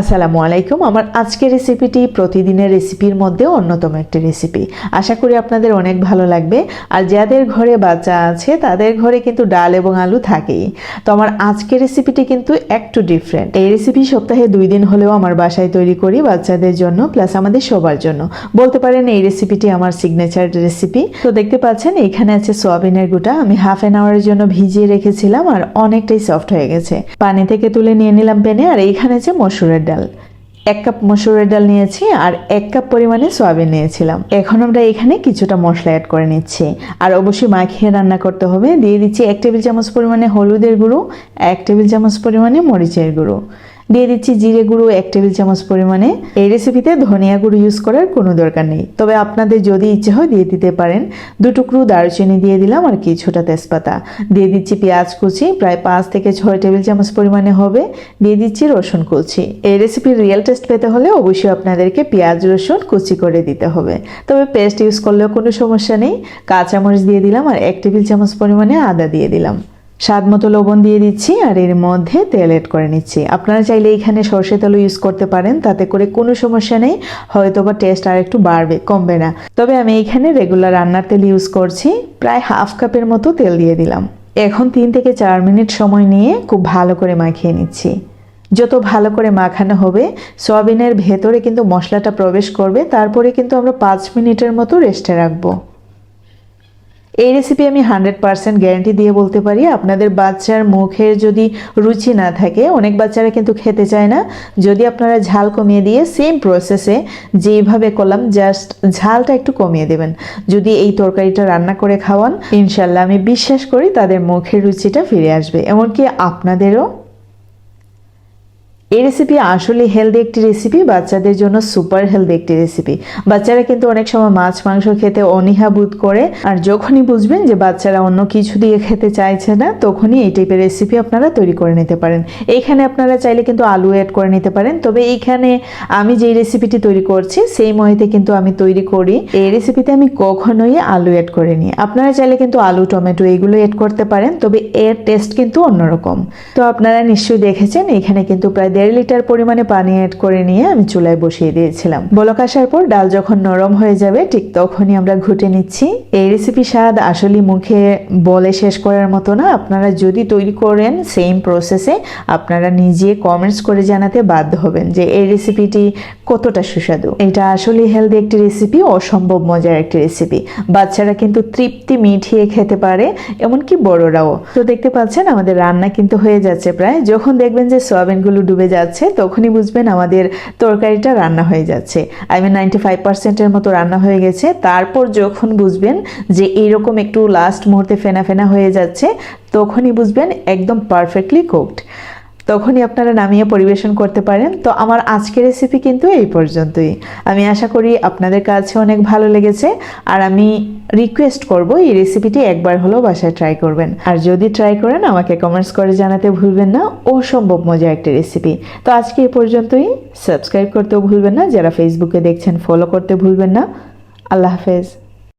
আসসালামু আলাইকুম। আমার আজকের রেসিপিটি প্রতিদিনের রেসিপির মধ্যে অন্যতম একটি রেসিপি আশা করি আপনাদের অনেক ভালো লাগবে। আর যাদের ঘরে বাচ্চা আছে, তাদের ঘরে কিন্তু ডাল এবং আলু থাকেই। তো আমার আজকের রেসিপিটি কিন্তু একটু ডিফারেন্ট এই রেসিপি সপ্তাহে দুই দিন হলেও আমার বাসায় তৈরি করি বাচ্চাদের জন্য প্লাস আমাদের সবার জন্য। বলতে পারেন এই রেসিপিটি আমার সিগনেচার রেসিপি তো দেখতে পাচ্ছেন, এখানে আছে সোয়াবিনের গুঁটা আমি হাফ অ্যান আওয়ারের জন্য ভিজিয়ে রেখেছিলাম, আর অনেকটাই সফট হয়ে গেছে। পানি থেকে তুলে নিয়ে নিলাম পেনে আর এইখানে আছে মসুরের ডাল। এক কাপ মসুরের ডাল নিয়েছি আর এক কাপ পরিমাণে সয়াবিন নিয়েছিলাম। এখন আমরা এখানে কিছুটা মশলা অ্যাড করে নিচ্ছি। আর অবশ্যই মাখিয়ে রান্না করতে হবে। দিয়ে দিচ্ছি এক টেবিল চামচ পরিমাণে হলুদের গুঁড়ো, এক টেবিল চামচ পরিমাণে মরিচের গুঁড়ো। দিয়ে দিচ্ছি জিরে গুঁড়ো, এক টেবিল চামচ পরিমাণে। এই রেসিপিতে ধনিয়া গুঁড়ো ইউজ করার কোনো দরকার নেই। তবে আপনাদের যদি ইচ্ছে হয় দিয়ে দিতে পারেন। দু টুকরো দারুচিনি দিয়ে দিলাম আর কিছুটা তেজপাতা। দিয়ে দিচ্ছি পেঁয়াজ কুচি, প্রায় পাঁচ থেকে ছয় টেবিল চামচ পরিমাণে হবে। দিয়ে দিচ্ছি রসুন কুচি। এই রেসিপির রিয়েল টেস্ট পেতে হলে অবশ্যই আপনাদেরকে পেঁয়াজ, রসুন কুচি করে দিতে হবে। তবে পেস্ট ইউজ করলেও কোনো সমস্যা নেই। কাঁচামরিচ দিয়ে দিলাম আর এক টেবিল চামচ পরিমাণে আদা দিয়ে দিলাম। স্বাদ মতো লবণ দিয়ে দিচ্ছি আর এর মধ্যে তেল এড করে নিচ্ছি। আপনারা চাইলে এখানে সর্ষে তেলও ইউজ করতে পারেন, তাতে করে কোনো সমস্যা নেই হয়তো বা টেস্ট আর একটু বাড়বে, কমবে না। তবে আমি এখানে রেগুলার রান্নার তেল ইউজ করছি, প্রায় হাফ কাপের মতো তেল দিয়ে দিলাম। এখন তিন থেকে চার মিনিট সময় নিয়ে খুব ভালো করে মাখিয়ে নিচ্ছি। যত ভালো করে মাখানো হবে, সয়াবিনের ভেতরে কিন্তু মশলাটা প্রবেশ করবে, তারপরে কিন্তু আমরা পাঁচ মিনিটের মতো রেস্টে রাখব। এই রেসিপি আমি হান্ড্রেড পারসেন্ট গ্যারান্টি দিয়ে বলতে পারি, আপনাদের বাচ্চার মুখের যদি রুচি না থাকে, অনেক বাচ্চারা কিন্তু খেতে চায় না। যদি আপনারা ঝাল কমিয়ে দিয়ে সেম প্রসেসে যেইভাবে করলাম জাস্ট ঝালটা একটু কমিয়ে দেবেন। যদি এই তরকারিটা রান্না করে খাওয়ান ইনশাল্লাহ আমি বিশ্বাস করি তাদের মুখের রুচিটা ফিরে আসবে। এমনকি আপনাদেরও এই রেসিপি আসলে হেলদি একটি রেসিপি বাচ্চাদের জন্য সুপার হেলদি একটি রেসিপি বাচ্চারা কিন্তু অনেক সময় মাছ, মাংস খেতে অনীহা বোধ করে আর যখনই বুঝবেন যে বাচ্চারা অন্য কিছু দিয়ে খেতে চাইছে না, তখনই এই টাইপের রেসিপি আপনারা তৈরি করে নিতে পারেন। এইখানে আপনারা চাইলে কিন্তু আলু অ্যাড করে নিতে পারেন। তবে এইখানে আমি যেই রেসিপিটি তৈরি করছি, সেই মহিতে কিন্তু আমি তৈরি করি। এই রেসিপিতে আমি কখনোই আলু অ্যাড করিনি আপনারা চাইলে কিন্তু আলু, টমেটো এগুলো অ্যাড করতে পারেন, তবে এর টেস্ট কিন্তু অন্যরকম। তো আপনারা নিশ্চয়ই দেখেছেন, এখানে কিন্তু প্রায় দেড় লিটার পরিমাণে পানি অ্যাড করে নিয়ে আমি চুলায় বসিয়ে দিয়েছিলাম। বলক আসার পর ডাল যখন নরম হয়ে যাবে, ঠিক তখনই আমরা ঘুটে নিচ্ছি। এই রেসিপি স্বাদ আসলে মুখে বলে শেষ করার মতো না। আপনারা যদি তৈরি করেন সেম প্রসেসে আপনারা নিজে কমেন্টস করে জানাতে বাধ্য হবেন যে এই রেসিপিটি কতটা সুস্বাদু। এটা আসলে হেলদি একটি রেসিপি অসম্ভব মজার একটি রেসিপি বাচ্চারা কিন্তু তৃপ্তি মিঠিয়ে খেতে পারে, এমনকি বড়রাও। তো দেখতে পাচ্ছেন, আমাদের রান্না কিন্তু হয়ে যাচ্ছে প্রায়। যখন দেখবেন যে সয়াবিনগুলো ডুবে যাচ্ছে, তখনই বুঝবেন আমাদের তরকারিটা রান্না হয়ে যাচ্ছে। আই মিন নাইনটি ফাইভ পার্সেন্টের মতো রান্না হয়ে গেছে। তারপর যখন বুঝবেন যে এইরকম একটু লাস্ট মুহূর্তে ফেনা ফেনা হয়ে যাচ্ছে, তখনই বুঝবেন একদম পারফেক্টলি কুকড তখনই আপনারা নামিয়ে পরিবেশন করতে পারেন। তো আমার আজকের রেসিপি কিন্তু এই পর্যন্তই। আমি আশা করি আপনাদের কাছে অনেক ভালো লেগেছে। আর আমি রিকোয়েস্ট করব এই রেসিপিটি একবার হলেও বাসায় ট্রাই করবেন। আর যদি ট্রাই করেন, আমাকে কমেন্টস করে জানাতে ভুলবেন না। অসম্ভব মজা একটা রেসিপি তো আজকে এই পর্যন্তই। সাবস্ক্রাইব করতেও ভুলবেন না। যারা ফেসবুকে দেখছেন ফলো করতে ভুলবেন না। আল্লাহ হাফেজ।